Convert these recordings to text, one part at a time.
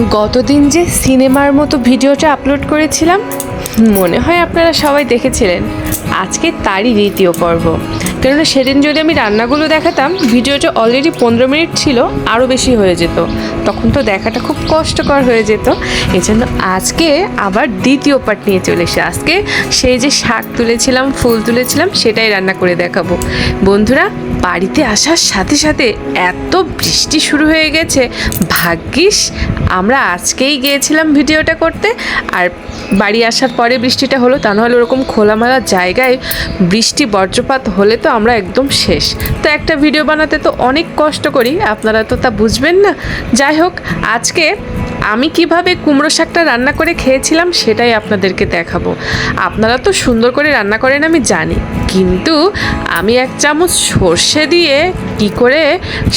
গতদিন যে সিনেমার মতো ভিডিওটা আপলোড করেছিলাম, মনে হয় আপনারা সবাই দেখেছিলেন। আজকে তারই দ্বিতীয় পর্ব। কেননা সেদিন যদি আমি রান্নাগুলো দেখাতাম, ভিডিওটা অলরেডি পনেরো মিনিট ছিল আরও বেশি হয়ে যেত। তখন তো দেখাটা খুব কষ্টকর হয়ে যেত। এজন্য আজকে আবার দ্বিতীয় পার্ট নিয়ে চলে এসে, আজকে সেই যে শাক তুলেছিলাম, ফুল তুলেছিলাম, সেটাই রান্না করে দেখাবো। বন্ধুরা, বাড়িতে আসার সাথে সাথে এত বৃষ্টি শুরু হয়ে গেছে, ভাগ্যিস আমরা আজকেই গিয়েছিলাম ভিডিওটা করতে, আর বাড়ি আসার পরে বৃষ্টিটা হলো, তা নাহলে ওরকম খোলামেলা জায়গায় বৃষ্টি বজ্রপাত হলে তো আমরা একদম শেষ। তো একটা ভিডিও বানাতে তো অনেক কষ্ট করি, আপনারা তো তা বুঝবেন না। যাই হোক, আজকে আমি কীভাবে কুমড়ো শাকটা রান্না করে খেয়েছিলাম সেটাই আপনাদেরকে দেখাবো। আপনারা তো সুন্দর করে রান্না করেন আমি জানি, কিন্তু আমি এক চামচ সর্ষে দিয়ে কি করে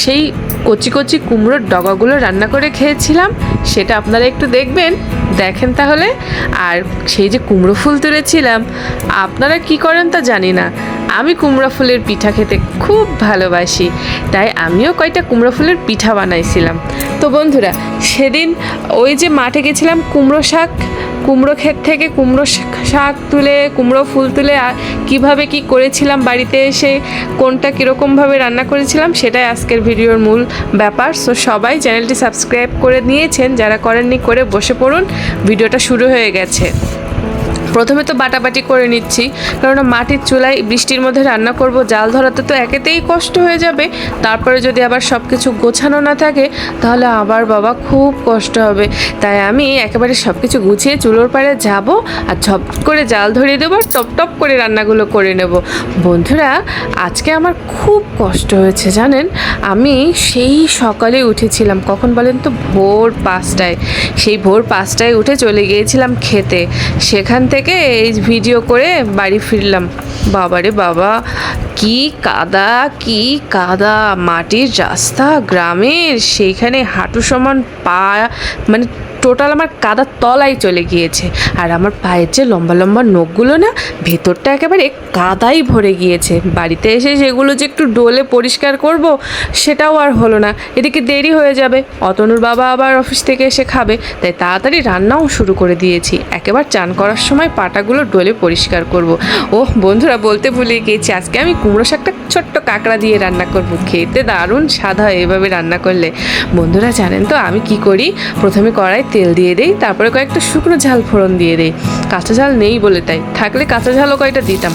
সেই কচি কচি কুমড়োর ডগাগুলো রান্না করে খেয়েছিলাম, সেটা আপনারা একটু দেখবেন, দেখেন তাহলে। আর সেই যে কুমড়ো ফুল তুলেছিলাম, আপনারা কি করেন তা জানি না। আমি কুমড়ো ফুলের পিঠা খেতে খুব ভালোবাসি, তাই আমিও কয়টা কুমড়ো ফুলের পিঠা বানাইছিলাম। তো বন্ধুরা, সেদিন ওই যে মাঠে গেছিলাম কুমড়ো শাক, কুমড়ো ক্ষেত থেকে কুমড়ো শাক- তুলে, কুমড়ো ফুল তুলে কীভাবে কি করেছিলাম বাড়িতে এসে, কোনটা কীরকমভাবে রান্না করেছিলাম, সেটাই আজকের ভিডিওর মূল ব্যাপার। সো সবাই চ্যানেলটি সাবস্ক্রাইব করে নিয়েছেন, যারা করেননি করে বসে পড়ুন, ভিডিওটা শুরু হয়ে গেছে। প্রথমে তো বাটাবাটি করে নিচ্ছি কারণ মাটির চুলায় বৃষ্টির মধ্যে রান্না করব, জাল ধরাতে তো একেতেই কষ্ট হয়ে যাবে। তারপরে যদি আবার সব কিছু গোছানো না থাকে, তাহলে আবার বাবা খুব কষ্ট হবে। তাই আমি একেবারে সব কিছু গুছিয়ে চুলোর পাড়ে যাব আর ঝপ করে জাল ধরিয়ে দেবো আর টপ টপ করে রান্নাগুলো করে নেব। বন্ধুরা, আজকে আমার খুব কষ্ট হয়েছে, জানেন? আমি সেই সকালে উঠেছিলাম, কখন বলেন তো? ভোর পাঁচটায়। সেই ভোর পাঁচটায় উঠে চলে গিয়েছিলাম খেতে। সেখান থেকে এই ভিডিও করে বাড়ি ফিরলাম। বাবারে বাবা, কি কাদা কি কাদা। মাটির রাস্তা, গ্রামের, সেইখানে হাঁটু সমান পা মানে টোটাল আমার কাদার তলায় চলে গিয়েছে। আর আমার পায়ের যে লম্বা লম্বা নখগুলো না, ভেতরটা একেবারে কাদাই ভরে গিয়েছে। বাড়িতে এসে সেগুলো যে একটু ডোলে পরিষ্কার করব, সেটাও আর হলো না। এদিকে দেরি হয়ে যাবে। অতনুর বাবা আবার অফিস থেকে এসে খাবে। তাই তাড়াতাড়ি রান্নাও শুরু করে দিয়েছি। একেবার চান করার সময় পাটাগুলো ডোলে পরিষ্কার করব। ও বন্ধুরা, বলতে ভুলে গিয়েছি। আজকে আমি কুমড়ো শাকটা ছোট্ট কাঁকড়া দিয়ে রান্না করব। খেতে দারুণ হয় এভাবে রান্না করলে। বন্ধুরা, জানেন তো আমি কি করি? প্রথমে কড়াই তেল দিয়ে দেই, তারপরে কয়েকটা শুকনো ঝাল ফোড়ন দিয়ে দেই। কাঁচা ঝাল নেই বলে তাই। থাকলে কাঁচা ঝালও কয়টা দিতাম।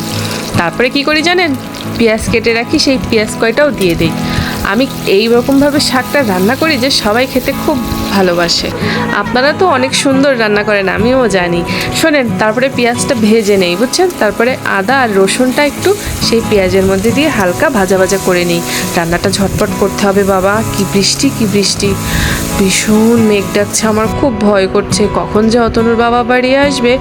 তারপরে কি করি জানেন? পেঁয়াজ কেটে রাখি, সেই পেঁয়াজ কয়টাও দিয়ে দিই। আমি এই রকমভাবে শাকটা রান্না করি যে সবাই খেতে খুব ভালোবাসে। আপনারা তো অনেক সুন্দর রান্না করেন, আমিও জানি। শোনেন, তারপরে পেঁয়াজটা ভেজে নেই, বুঝছেন? তারপরে আদা আর রসুনটা একটু সেই পেঁয়াজের মধ্যে দিয়ে হালকা ভাজা ভাজা করে নিই। রান্নাটা ঝটপট করতে হবে বাবা। কি বৃষ্টি কি বৃষ্টি। ভীষণ মেঘ ডাকছে, আমার খুব ভয় করছে। কখন যে অতনুর বাবা বাড়ি আসবে,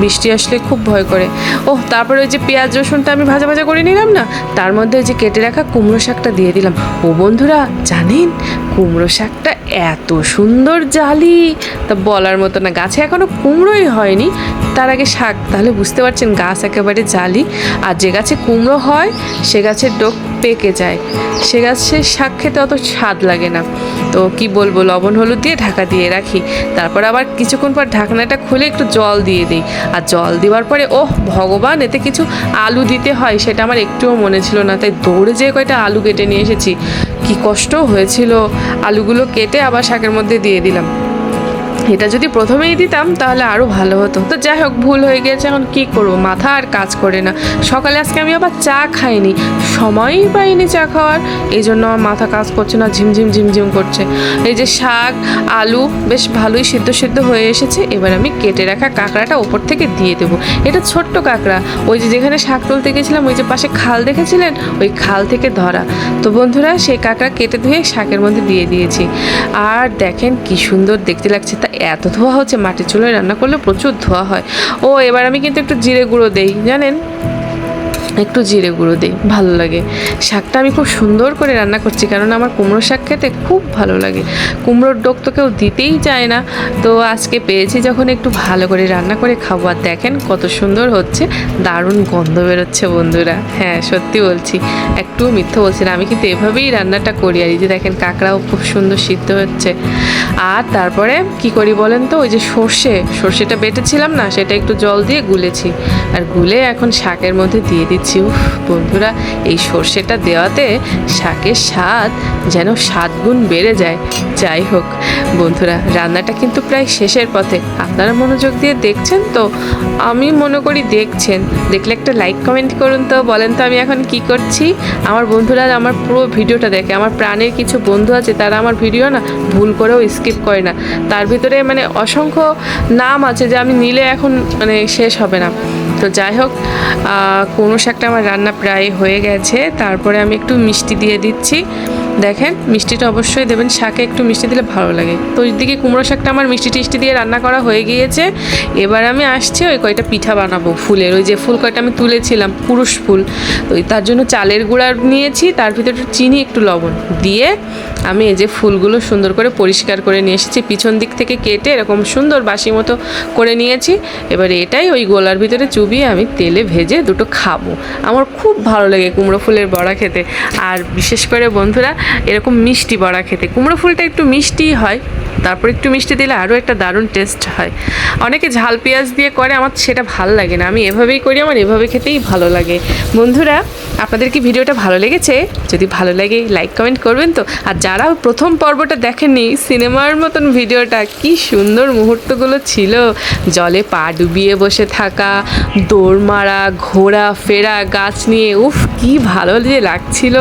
বৃষ্টি আসলে খুব ভয় করে। ও তারপরে ওই যে পেঁয়াজ রসুনটা আমি ভাজা ভাজা করে নিলাম না, তার মধ্যে ওই যে কেটে রাখা কুমড়ো শাকটা দিয়ে দিলাম। ও বন্ধুরা, জানেন কুমড়ো শাকটা এত সুন্দর জালি, তা বলার মতো না। গাছে এখনও কুমড়োই হয়নি, তার আগে শাক। তাহলে বুঝতে পারছেন গাছ একেবারে জালি। আর যে গাছে কুমড়ো হয়, সে গাছের ডোক পেকে যায়। সে গাছের শাক খেতে অত স্বাদ লাগে না। তো কি বলব, লবণ, হলুদ দিয়ে ঢাকা দিয়ে রাখি। তারপর আবার কিছুক্ষণ পর ঢাকনাটা খুলে একটু জল দিয়ে দিই। আর জল দেওয়ার পরে, ওহ, ভগবান, এতে কিছু আলু দিতে হয়, সেটা আমার একটুও মনে ছিল না। তাই দৌড়ে যেয়ে কয়টা আলু কেটে নিয়ে এসেছি। কি কষ্ট হয়েছিল। আলুগুলো কেটে আবার শাকের মধ্যে দিয়ে দিলাম। এটা যদি প্রথমেই দিতাম, তাহলে আরও ভালো হতো। তো যাই হোক, ভুল হয়ে গেছে, এখন কি করব? মাথা আর কাজ করে না। সকালে আজকে আমি আবার চা খাইনি। সময়ই পাইনি চা খাওয়ার। এই জন্য আমার মাথা কাজ করছে না, ঝিমঝিম ঝিমঝিম করছে। এই যে শাক, আলু, বেশ ভালোই সিদ্ধ সিদ্ধ হয়ে এসেছে। এবার আমি কেটে রাখা কাঁকড়াটা ওপর থেকে দিয়ে দেবো। এটা ছোট্ট কাঁকড়া। ওই যে যেখানে শাক তুলতে গেছিলাম, ওই যে পাশে খাল দেখেছিলেন? ওই খাল থেকে ধরা। তো বন্ধুরা, সেই কাঁকড়া কেটে ধুয়ে শাকের মধ্যে দিয়ে দিয়েছি। আর দেখেন কি সুন্দর দেখতে লাগছে। তা এত ধোয়া হচ্ছে, মাটির চুলোয় রান্না করলে প্রচুর ধোয়া হয়। ও, এবার আমি কিন্তু একটু জিরে গুঁড়ো দেই, জানেন? একটু জিরে গুঁড়ো দিই, ভালো লাগে। শাকটা আমি খুব সুন্দর করে রান্না করছি কারণ আমার কুমড়ো শাক খেতে খুব ভালো লাগে। কুমড়োর ডোক তো কেউ দিতেই চায় না। তো আজকে পেয়েছি যখন একটু ভালো করে রান্না করে খাব। আর দেখেন কত সুন্দর হচ্ছে, দারুণ গন্ধ বেরোচ্ছে বন্ধুরা। হ্যাঁ সত্যি বলছি একটু মিথ্যে বলছি না। আমি কিন্তু এভাবেই রান্নাটা করি। আর এই যে দেখেন কাঁকড়াও খুব সুন্দর সিদ্ধ হচ্ছে। আর তারপরে কি করি বলেন তো? ওই যে সর্ষে, সর্ষেটা বেটেছিলাম না, সেটা একটু জল দিয়ে গুলেছি। আর গুলে এখন শাকের মধ্যে দিয়ে দিচ্ছি। উফ, বন্ধুরা, এই সর্ষেটা দেওয়াতে শাকের স্বাদ যেন সাত গুণ বেড়ে যায়। যাই হোক, বন্ধুরা, রান্নাটা কিন্তু প্রায় শেষের পথে। আপনারা মনোযোগ দিয়ে দেখছেন তো? আমি মনে করি দেখছেন। দেখলে একটা লাইক কমেন্ট করুন তো, বলেন তো আমি এখন কি করছি? আমার বন্ধুরা আমার পুরো ভিডিওটা দেখে, আমার প্রাণের কিছু বন্ধু আছে, তারা আমার ভিডিও না ভুল করেও স্কিপ করে না। তার ভিতরে মানে অসংখ্য নাম আছে যে আমি নিলে এখন মানে শেষ হবে না। তো যাই হোক কোনো শাকটা আমার রান্না প্রায় হয়ে গেছে। তারপরে আমি একটু মিষ্টি দিয়ে দিচ্ছি। দেখেন, মিষ্টিটা অবশ্যই দেবেন। শাকে একটু মিষ্টি দিলে ভালো লাগে। তো ওইদিকে কুমড়ো শাকটা আমার মিষ্টি টিষ্টি দিয়ে রান্না করা হয়ে গিয়েছে। এবার আমি আসছি ওই কয়টা পিঠা বানাবো, ফুলের। ওই যে ফুল কয়টা আমি তুলেছিলাম, পুরুষ ফুল। তো তার জন্য চালের গুঁড়া নিয়েছি, তার ভিতরে একটু চিনি, একটু লবণ দিয়ে আমি এই যে ফুলগুলো সুন্দর করে পরিষ্কার করে নিয়ে এসেছি। পিছন দিক থেকে কেটে এরকম সুন্দর বাসি মতো করে নিয়েছি। এবার এটাই ওই গোলার ভিতরে চুবিয়ে আমি তেলে ভেজে দুটো খাব। আমার খুব ভালো লাগে কুমড়ো ফুলের বড়া খেতে। আর বিশেষ করে বন্ধুরা এরকম মিষ্টি বড়া খেতে। কুমড়ো ফুলটা একটু মিষ্টিই হয়, তারপর একটু মিষ্টি দিলে আরও একটা দারুণ টেস্ট হয়। অনেকে ঝাল পেঁয়াজ দিয়ে করে, আমার সেটা ভালো লাগে না। আমি এভাবেই করি, আমার এভাবে খেতেই ভালো লাগে। বন্ধুরা, আপনাদের কি ভিডিওটা ভালো লেগেছে? যদি ভালো লাগে লাইক কমেন্ট করবেন তো। আর যারা প্রথম পর্বটা দেখেননি, সিনেমার মতন ভিডিওটা, কি সুন্দর মুহূর্তগুলো ছিল। জলে পা ডুবিয়ে বসে থাকা, দৌড় মারা ঘোরা ফেরা, গাছ নিয়ে, উফ, কি ভালো যে লাগছিল।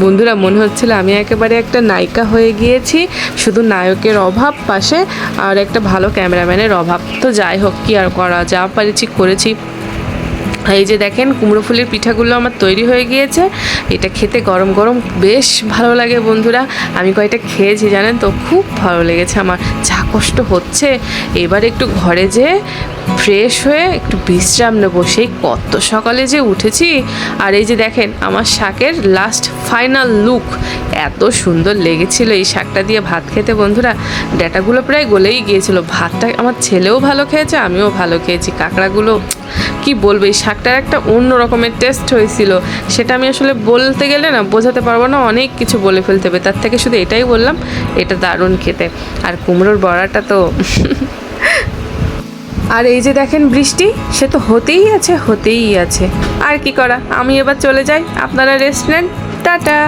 বন্ধুরা, মনে হচ্ছিল আমি একেবারে একটা নায়িকা হয়ে গিয়েছি, শুধু নায়কের অভাব পাশে, আর একটা ভালো ক্যামেরাম্যানের অভাব। তো যাই হোক, কি আর করা, যা পারেছি করেছি। এই যে দেখেন, কুমড়ো ফুলের পিঠাগুলো আমার তৈরি হয়ে গিয়েছে। এটা খেতে গরম গরম বেশ ভালো লাগে বন্ধুরা। আমি কয়টা খেয়েছি জানেন তো? খুব ভালো লেগেছে আমার। যা কষ্ট হচ্ছে, এবার একটু ঘরে যেয়ে ফ্রেশ হয়ে একটু বিশ্রাম নেব। সেই কত সকালে যে উঠেছি, আর এই যে দেখেন, আমার শাকের লাস্ট ফাইনাল লুক এত সুন্দর লেগেছিল এই শাকটা দিয়ে ভাত খেতে বন্ধুরা। ডাটাগুলো প্রায় গলেই গিয়েছিল। ভাতটা আমার ছেলেও ভালো খেয়েছে, আমিও ভালো খেয়েছি। কাঁকড়াগুলো, কি বলব, এই শাকটার একটা অন্য রকমের টেস্ট হয়েছিল। সেটা আমি আসলে বলতে গেলে না, বোঝাতে পারব না, অনেক কিছু বলে ফেলতে হবে। তার থেকে শুধু এটাই বললাম, এটা দারুণ খেতে। আর কুমড়োর বড়াটা তো আর এই যে দেখেন বৃষ্টি, সে তো হতেই আছে হতেই আছে। আর কি করা, আমি এবার চলে যাই, আপনারা রেস্ট নেন। টাটা!